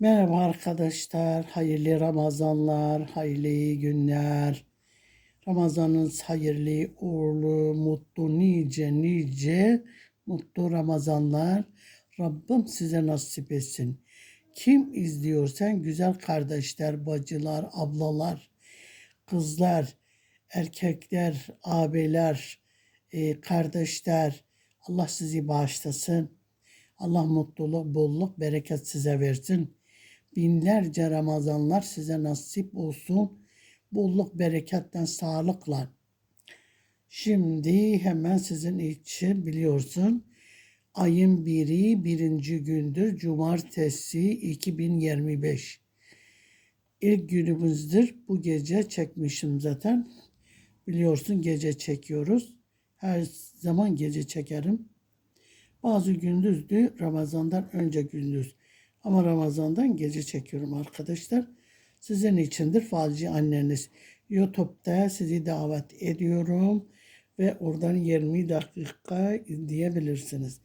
Merhaba arkadaşlar, hayırlı Ramazanlar, hayırlı günler. Ramazanınız hayırlı, uğurlu, mutlu, nice nice mutlu Ramazanlar. Rabbim size nasip etsin. Kim izliyorsan güzel kardeşler, bacılar, ablalar, kızlar, erkekler, abiler, e, kardeşler, Allah sizi bağışlasın. Allah mutluluk, bolluk, bereket size versin. Binlerce Ramazanlar size nasip olsun. Bolluk, bereketten, sağlıkla. Şimdi hemen sizin için biliyorsun. Ayın biri birinci gündür. Cumartesi 2025. İlk günümüzdür. Bu gece çekmişim zaten. Biliyorsun gece çekiyoruz. Her zaman gece çekerim. Bazı gündüzdü. Ramazandan önce gündüz. Ama Ramazandan gece çekiyorum arkadaşlar. Sizin içindir falcı anneniz. YouTube'da sizi davet ediyorum. Ve oradan 20 dakika diyebilirsiniz.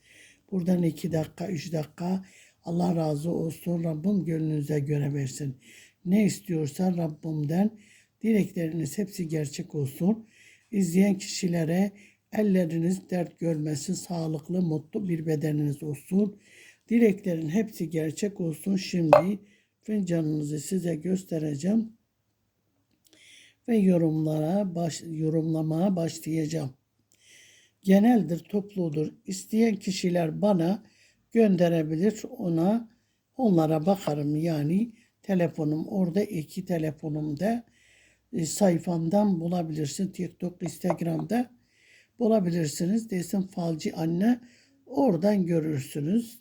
Buradan 2 dakika, 3 dakika Allah razı olsun. Rabbim gönlünüze göre versin. Ne istiyorsa Rabbimden dilekleriniz hepsi gerçek olsun. İzleyen kişilere elleriniz dert görmesin, sağlıklı, mutlu bir bedeniniz olsun. Dileklerin hepsi gerçek olsun. Şimdi fincanınızı size göstereceğim ve yorumlara baş, yorumlamaya başlayacağım. Geneldir, topludur. İsteyen kişiler bana gönderebilir. Ona onlara bakarım. Yani telefonum orada iki telefonumda e, sayfamdan bulabilirsin. TikTok, Instagram'da bulabilirsiniz. Desin falcı anne oradan görürsünüz.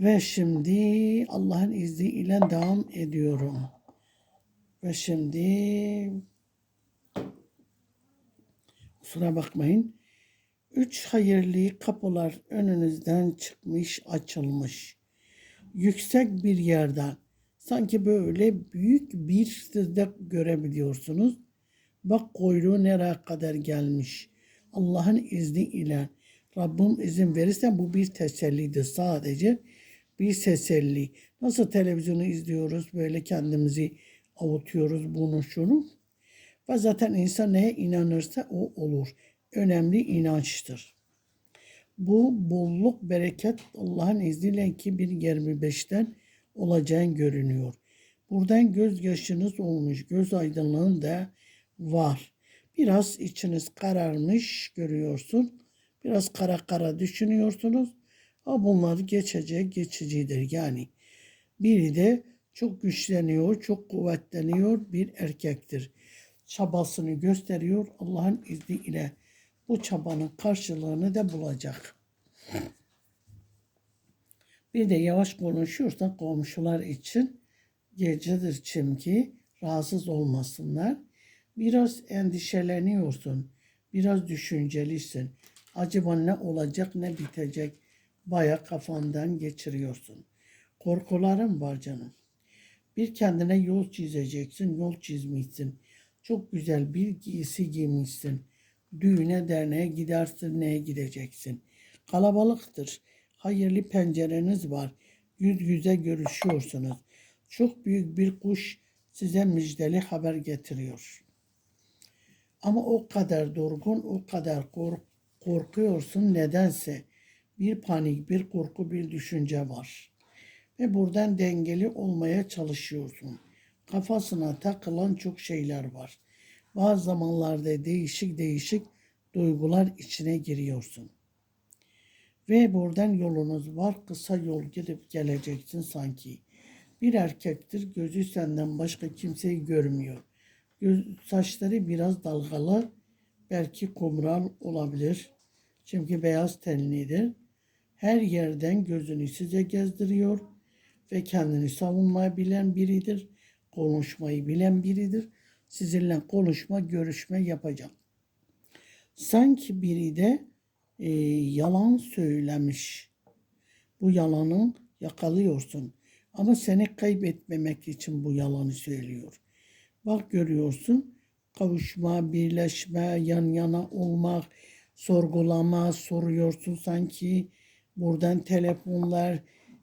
Ve şimdi Allah'ın izniyle devam ediyorum. Ve şimdi kusura bakmayın. Üç hayırlı kapılar önünüzden çıkmış, açılmış. Yüksek bir yerden sanki böyle büyük bir sizde görebiliyorsunuz. Bak kuyruğu nereye kadar gelmiş. Allah'ın izni ile Rabbim izin verirse bu bir tesellidir sadece. Bir teselli. Nasıl televizyonu izliyoruz böyle kendimizi avutuyoruz bunu şunu. Ve zaten insan neye inanırsa o olur. Önemli inançtır. Bu bolluk, bereket Allah'ın izniyle 2025'ten olacağın görünüyor. Buradan gözyaşınız olmuş, göz aydınlığın da var. Biraz içiniz kararmış görüyorsun. Biraz kara kara düşünüyorsunuz. Ama bunlar geçecek, geçicidir. Yani biri de çok güçleniyor, çok kuvvetleniyor bir erkektir. Çabasını gösteriyor Allah'ın izniyle. Bu çabanın karşılığını da bulacak. Bir de yavaş konuşursa komşular için gecedir çünkü rahatsız olmasınlar. Biraz endişeleniyorsun. Biraz düşüncelisin. Acaba ne olacak ne bitecek? Baya kafandan geçiriyorsun. Korkularım var canım. Bir kendine yol çizeceksin. Yol çizmişsin. Çok güzel bir giysi giymişsin. Düğüne derneğe gidersin neye gideceksin. Kalabalıktır. Hayırlı pencereniz var. Yüz yüze görüşüyorsunuz. Çok büyük bir kuş size müjdeli haber getiriyor. Ama o kadar durgun, o kadar kork korkuyorsun nedense. Bir panik, bir korku, bir düşünce var. Ve buradan dengeli olmaya çalışıyorsun. Kafasına takılan çok şeyler var. Bazı zamanlarda değişik değişik duygular içine giriyorsun. Ve buradan yolunuz var. Kısa yol gidip geleceksin sanki. Bir erkektir. Gözü senden başka kimseyi görmüyor. Göz, saçları biraz dalgalı. Belki kumral olabilir. Çünkü beyaz tenlidir. Her yerden gözünü size gezdiriyor ve kendini savunmayı bilen biridir. Konuşmayı bilen biridir. Sizinle konuşma, görüşme yapacak. Sanki biri de e, yalan söylemiş. Bu yalanı yakalıyorsun. Ama seni kaybetmemek için bu yalanı söylüyor. Bak görüyorsun kavuşma, birleşme, yan yana olmak, sorgulama, soruyorsun sanki buradan telefonlar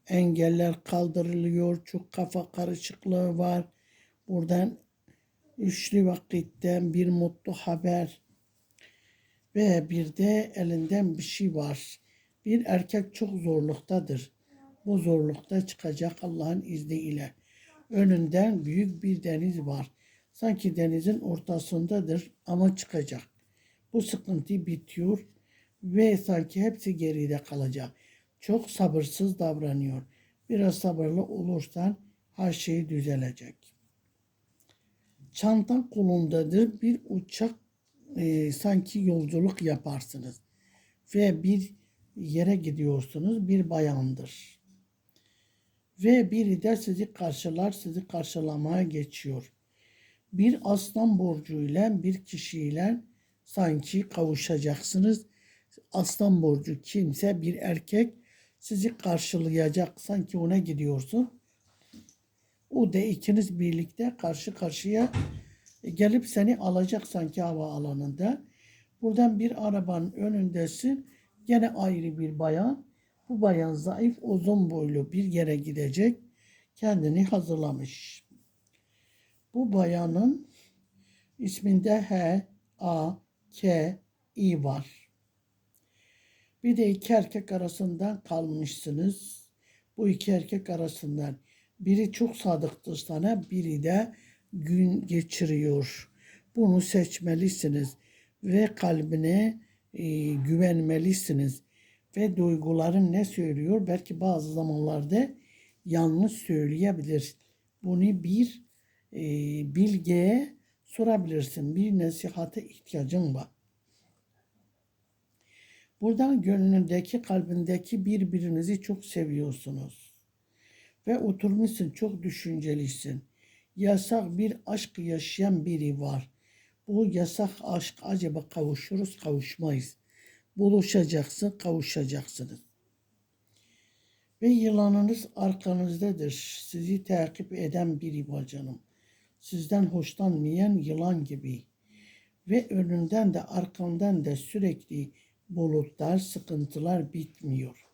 engeller kaldırılıyor. Çok kafa karışıklığı var. Buradan üçlü vakitten bir mutlu haber ve bir de elinden bir şey var. Bir erkek çok zorluktadır. Bu zorlukta çıkacak Allah'ın izniyle. Önünden büyük bir deniz var. Sanki denizin ortasındadır ama çıkacak. Bu sıkıntı bitiyor ve sanki hepsi geride kalacak. Çok sabırsız davranıyor. Biraz sabırlı olursan her şey düzelecek. Çantan kolundadır. Bir uçak e, sanki yolculuk yaparsınız. Ve bir yere gidiyorsunuz. Bir bayandır. Ve biri de sizi karşılar, sizi karşılamaya geçiyor. Bir aslan borcuyla bir kişiyle sanki kavuşacaksınız. Aslan borcu kimse bir erkek sizi karşılayacak. Sanki ona gidiyorsun. O da ikiniz birlikte karşı karşıya gelip seni alacak sanki hava alanında. Buradan bir arabanın önündesin. Gene ayrı bir bayan. Bu bayan zayıf, uzun boylu bir yere gidecek. Kendini hazırlamış. Bu bayanın isminde H, A, K, İ var. Bir de iki erkek arasından kalmışsınız. Bu iki erkek arasından biri çok sadıktır sana, biri de gün geçiriyor. Bunu seçmelisiniz ve kalbine e, güvenmelisiniz. Ve duyguların ne söylüyor? Belki bazı zamanlarda yanlış söyleyebilir. Bunu bir e, bilgeye sorabilirsin. Bir nasihate ihtiyacın var. Buradan gönlündeki, kalbindeki birbirinizi çok seviyorsunuz. Ve oturmuşsun, çok düşüncelisin. Yasak bir aşk yaşayan biri var. Bu yasak aşk acaba kavuşuruz, kavuşmayız. Buluşacaksın, kavuşacaksınız. Ve yılanınız arkanızdadır. Sizi takip eden biri var canım. Sizden hoşlanmayan yılan gibi. Ve önünden de arkandan da sürekli bulutlar, sıkıntılar bitmiyor.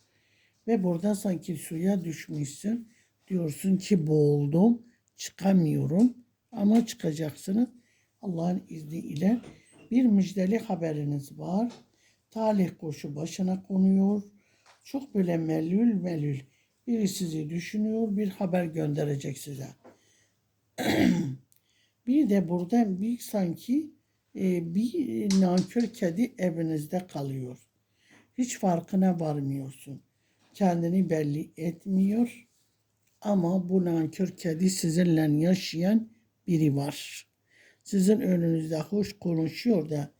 Ve burada sanki suya düşmüşsün. Diyorsun ki boğuldum, çıkamıyorum. Ama çıkacaksınız. Allah'ın izniyle bir müjdeli haberiniz var. Talih koşu başına konuyor. Çok böyle melül melül. Biri sizi düşünüyor, bir haber gönderecek size. bir de burada bir sanki e, bir nankör kedi evinizde kalıyor. Hiç farkına varmıyorsun. Kendini belli etmiyor. Ama bu nankör kedi sizinle yaşayan biri var. Sizin önünüzde hoş konuşuyor da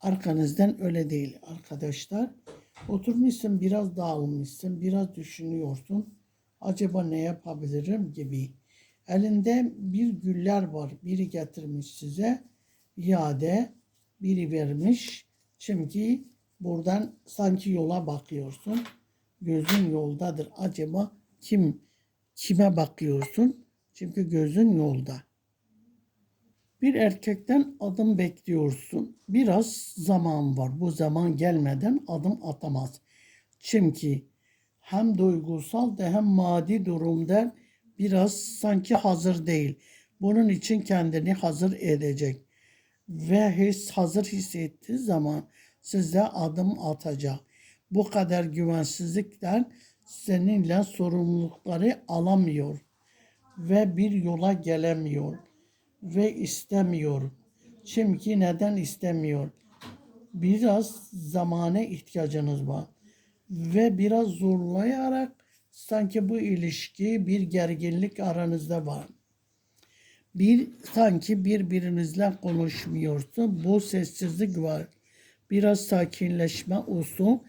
arkanızdan öyle değil arkadaşlar. Oturmuşsun biraz dağılmışsın, biraz düşünüyorsun. Acaba ne yapabilirim gibi. Elinde bir güller var. Biri getirmiş size. İade biri vermiş. Çünkü buradan sanki yola bakıyorsun. Gözün yoldadır. Acaba kim kime bakıyorsun? Çünkü gözün yolda. Bir erkekten adım bekliyorsun. Biraz zaman var. Bu zaman gelmeden adım atamaz. Çünkü hem duygusal da hem maddi durumda biraz sanki hazır değil. Bunun için kendini hazır edecek. Ve his hazır hissettiği zaman size adım atacak. Bu kadar güvensizlikten seninle sorumlulukları alamıyor ve bir yola gelemiyor ve istemiyor. Çünkü neden istemiyor? Biraz zamana ihtiyacınız var. Ve biraz zorlayarak sanki bu ilişki bir gerginlik aranızda var. Bir sanki birbirinizle konuşmuyorsun. Bu sessizlik var. Biraz sakinleşme olsun.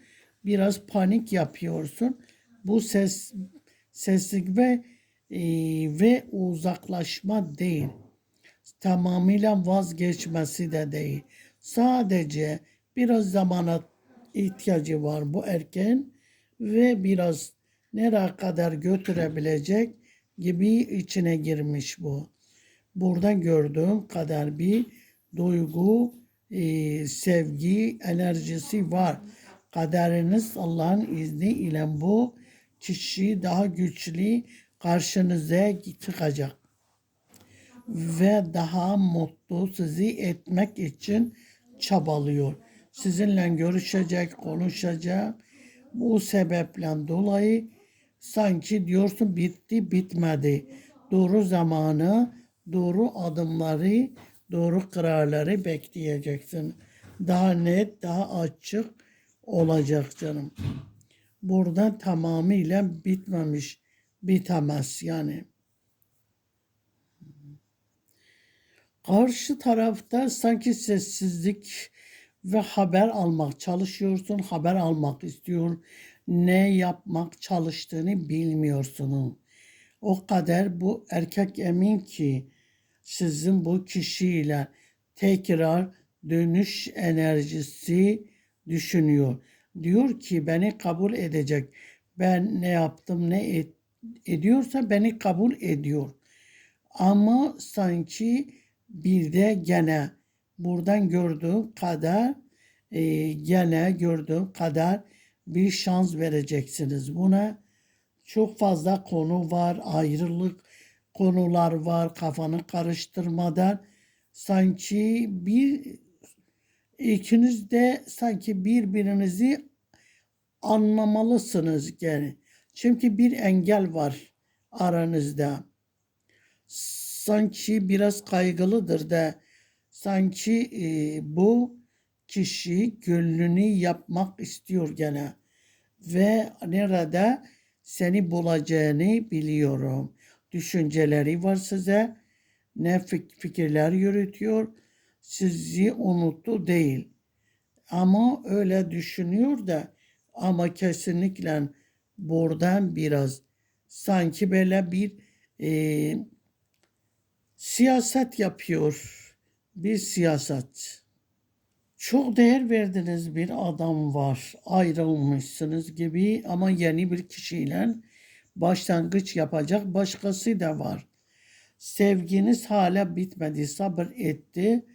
Biraz panik yapıyorsun. Bu ses sessizlik ve e, ve uzaklaşma değil tamamıyla vazgeçmesi de değil. Sadece biraz zamana ihtiyacı var bu erken ve biraz nereye kadar götürebilecek gibi içine girmiş bu. Burada gördüğüm kadar bir duygu, e, sevgi, enerjisi var. Kaderiniz Allah'ın izni ile bu kişi daha güçlü karşınıza çıkacak ve daha mutlu sizi etmek için çabalıyor. Sizinle görüşecek, konuşacak. Bu sebeple dolayı sanki diyorsun bitti bitmedi. Doğru zamanı, doğru adımları, doğru kararları bekleyeceksin. Daha net, daha açık olacak canım. Burada tamamıyla bitmemiş, bitemez yani. Karşı tarafta sanki sessizlik ve haber almak çalışıyorsun, haber almak istiyor. Ne yapmak çalıştığını bilmiyorsun. O kadar bu erkek emin ki sizin bu kişiyle tekrar dönüş enerjisi düşünüyor. Diyor ki beni kabul edecek. Ben ne yaptım ne et, ediyorsa beni kabul ediyor. Ama sanki bir de gene buradan gördüğüm kadar e, gene gördüğüm kadar bir şans vereceksiniz buna. Çok fazla konu var, ayrılık konular var kafanı karıştırmadan sanki bir ikiniz de sanki birbirinizi anlamalısınız yani. Çünkü bir engel var aranızda sanki biraz kaygılıdır da sanki e, bu kişi gönlünü yapmak istiyor gene ve nerede seni bulacağını biliyorum. Düşünceleri var size. Ne fik- fikirler yürütüyor. Sizi unuttu değil. Ama öyle düşünüyor da ama kesinlikle buradan biraz sanki böyle bir e, siyaset yapıyor. Bir siyaset. Çok değer verdiğiniz bir adam var. Ayrılmışsınız gibi ama yeni bir kişiyle başlangıç yapacak başkası da var. Sevginiz hala bitmedi, sabır etti.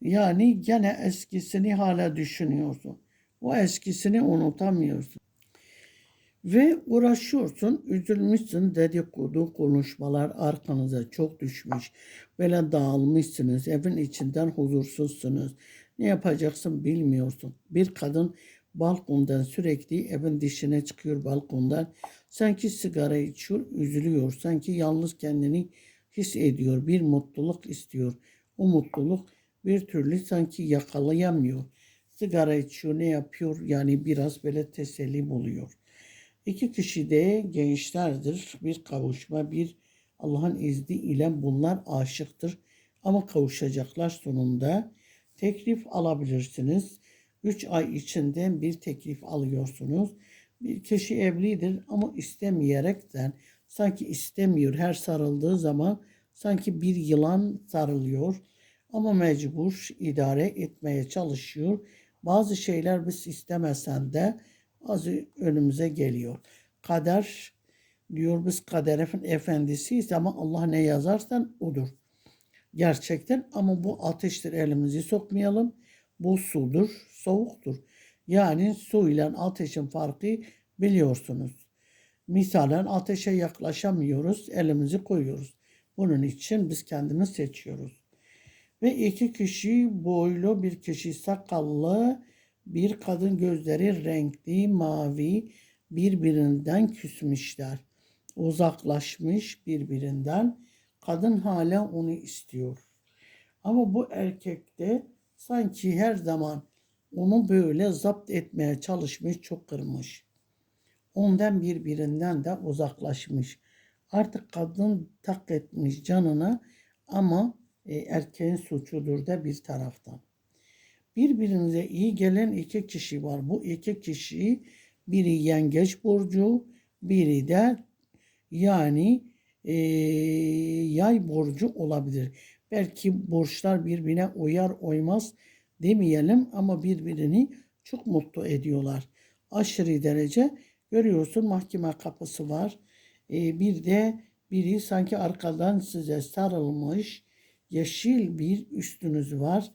Yani gene eskisini hala düşünüyorsun. O eskisini unutamıyorsun. Ve uğraşıyorsun, üzülmüşsün, dedikodu, konuşmalar arkanıza çok düşmüş. Böyle dağılmışsınız, evin içinden huzursuzsunuz. Ne yapacaksın bilmiyorsun. Bir kadın balkondan sürekli evin dışına çıkıyor balkondan. Sanki sigara içiyor, üzülüyor. Sanki yalnız kendini hissediyor. Bir mutluluk istiyor. O mutluluk bir türlü sanki yakalayamıyor. Sigara içiyor, ne yapıyor? Yani biraz böyle teselli buluyor. İki kişi de gençlerdir. Bir kavuşma, bir Allah'ın izni ile bunlar aşıktır. Ama kavuşacaklar sonunda. Teklif alabilirsiniz. Üç ay içinde bir teklif alıyorsunuz. Bir kişi evlidir ama istemeyerekten sanki istemiyor. Her sarıldığı zaman sanki bir yılan sarılıyor. Ama mecbur idare etmeye çalışıyor. Bazı şeyler biz istemesen de az önümüze geliyor. Kader diyor biz kaderin efendisiyiz ama Allah ne yazarsan odur. Gerçekten ama bu ateştir elimizi sokmayalım. Bu sudur, soğuktur. Yani su ile ateşin farkı biliyorsunuz. Misalen ateşe yaklaşamıyoruz, elimizi koyuyoruz. Bunun için biz kendimiz seçiyoruz. Ve iki kişi boylu, bir kişi sakallı, bir kadın gözleri renkli, mavi, birbirinden küsmüşler. Uzaklaşmış birbirinden. Kadın hala onu istiyor. Ama bu erkekte sanki her zaman onu böyle zapt etmeye çalışmış, çok kırmış. Ondan birbirinden de uzaklaşmış. Artık kadın tak etmiş canına ama e, erkeğin suçudur da bir taraftan. Birbirinize iyi gelen iki kişi var. Bu iki kişi biri yengeç burcu, biri de yani e, yay burcu olabilir. Belki burçlar birbirine uyar uymaz demeyelim ama birbirini çok mutlu ediyorlar. Aşırı derece görüyorsun mahkeme kapısı var. E, bir de biri sanki arkadan size sarılmış yeşil bir üstünüz var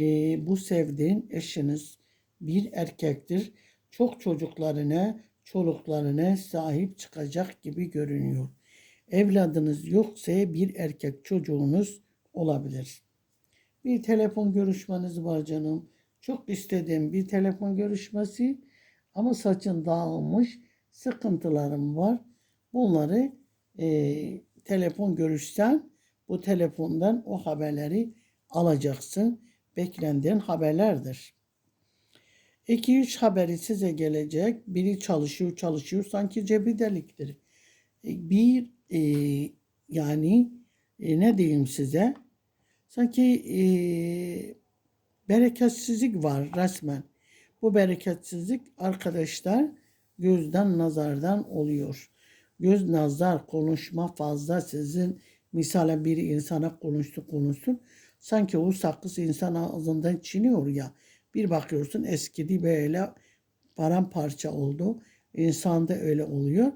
e, bu sevdiğin eşiniz bir erkektir. Çok çocuklarına çoluklarına sahip çıkacak gibi görünüyor. Evladınız yoksa bir erkek çocuğunuz olabilir. Bir telefon görüşmeniz var canım. Çok istediğim bir telefon görüşmesi ama saçın dağılmış, sıkıntılarım var. Bunları e, telefon görüşsen bu telefondan o haberleri alacaksın. Beklendiğin haberlerdir. 2-3 haberi size gelecek. Biri çalışıyor çalışıyor sanki cebi deliktir. E, Bir e, yani e, ne diyeyim size sanki e, bereketsizlik var resmen. Bu bereketsizlik arkadaşlar gözden nazardan oluyor. Göz nazar konuşma fazla sizin misalen bir insana konuştu konuşsun sanki o sakız insan ağzından çiniyor ya bir bakıyorsun eskidi böyle paramparça oldu. İnsanda öyle oluyor.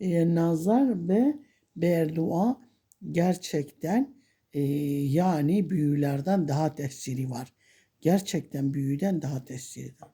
E, nazar ve berdua gerçekten e, yani büyülerden daha tesiri var. Gerçekten büyüden daha tesiri var.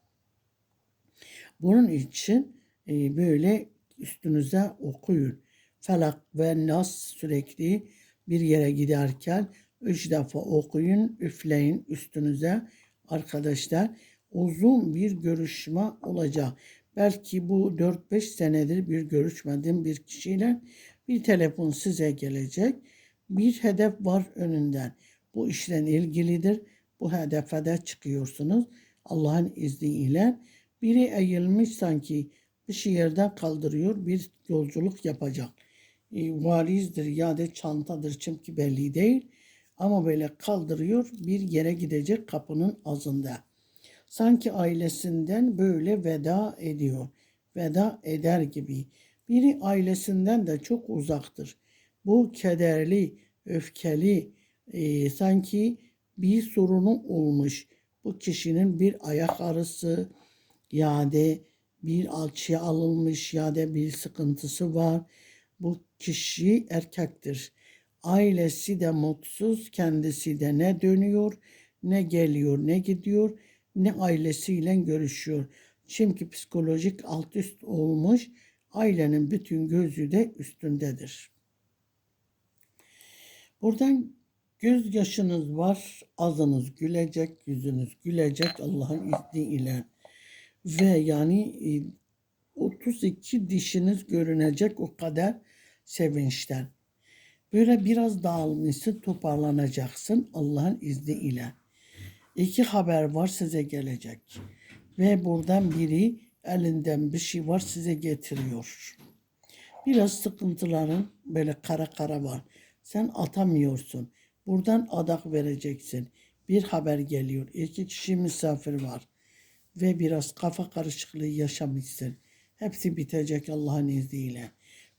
Bunun için e, böyle üstünüze okuyun. Felak ve Nas sürekli bir yere giderken üç defa okuyun, üfleyin üstünüze. Arkadaşlar uzun bir görüşme olacak. Belki bu 4-5 senedir bir görüşmediğim bir kişiyle bir telefon size gelecek. Bir hedef var önünden. Bu işle ilgilidir. Bu hedefe de çıkıyorsunuz. Allah'ın izniyle biri eğilmiş sanki bir yerden kaldırıyor. Bir yolculuk yapacak. E, valizdir ya da çantadır çünkü belli değil. Ama böyle kaldırıyor bir yere gidecek kapının ağzında. Sanki ailesinden böyle veda ediyor. Veda eder gibi. Biri ailesinden de çok uzaktır. Bu kederli, öfkeli, e, sanki bir sorunu olmuş. Bu kişinin bir ayak ağrısı ya da bir alçıya alınmış ya da bir sıkıntısı var. Bu kişi erkektir. Ailesi de mutsuz, kendisi de ne dönüyor, ne geliyor, ne gidiyor, ne ailesiyle görüşüyor. Çünkü psikolojik alt üst olmuş, ailenin bütün gözü de üstündedir. Buradan gözyaşınız var, ağzınız gülecek, yüzünüz gülecek Allah'ın izniyle. Ve yani 32 dişiniz görünecek o kadar sevinçten. Böyle biraz dağılmışsın, toparlanacaksın Allah'ın izniyle. İki haber var size gelecek. Ve buradan biri elinden bir şey var size getiriyor. Biraz sıkıntıların böyle kara kara var. Sen atamıyorsun. Buradan adak vereceksin. Bir haber geliyor. İki kişi misafir var. Ve biraz kafa karışıklığı yaşamışsın. Hepsi bitecek Allah'ın izniyle.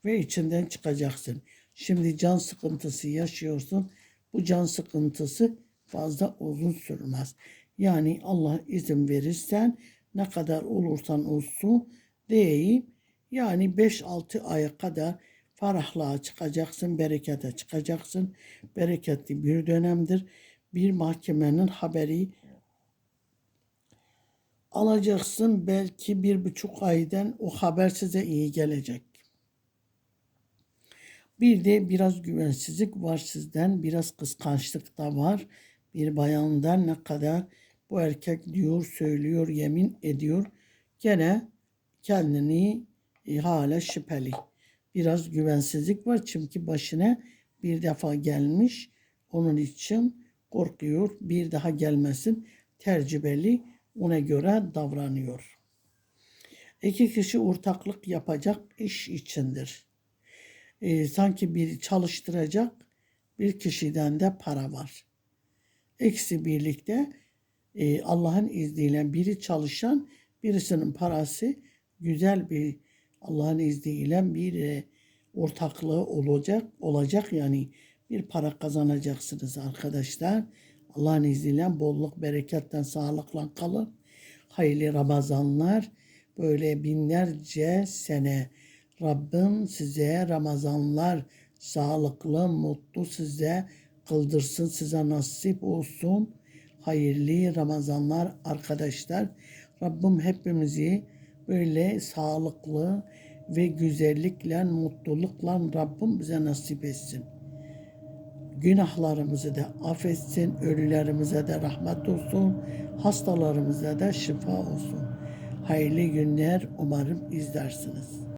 Ve içinden çıkacaksın. Şimdi can sıkıntısı yaşıyorsun. Bu can sıkıntısı fazla uzun sürmez. Yani Allah izin verirsen ne kadar olursan olsun değil. Yani 5-6 aya kadar ferahlığa çıkacaksın, berekete çıkacaksın. Bereketli bir dönemdir. Bir mahkemenin haberi alacaksın. Belki bir buçuk aydan o haber size iyi gelecek. Bir de biraz güvensizlik var sizden. Biraz kıskançlık da var. Bir bayandan ne kadar bu erkek diyor, söylüyor, yemin ediyor. Gene kendini hala şüpheli. Biraz güvensizlik var çünkü başına bir defa gelmiş. Onun için korkuyor. Bir daha gelmesin. Tercibeli ona göre davranıyor. İki kişi ortaklık yapacak iş içindir e, sanki bir çalıştıracak bir kişiden de para var. İkisi birlikte e, Allah'ın izniyle biri çalışan birisinin parası güzel bir Allah'ın izniyle bir e, ortaklığı olacak olacak yani bir para kazanacaksınız arkadaşlar. Allah'ın izniyle bolluk bereketten sağlıkla kalın. Hayırlı Ramazanlar böyle binlerce sene Rabbim size Ramazanlar sağlıklı, mutlu size kıldırsın, size nasip olsun. Hayırlı Ramazanlar arkadaşlar. Rabbim hepimizi böyle sağlıklı ve güzellikle, mutlulukla Rabbim bize nasip etsin. Günahlarımızı da affetsin, ölülerimize de rahmet olsun, hastalarımıza da şifa olsun. Hayırlı günler umarım izlersiniz.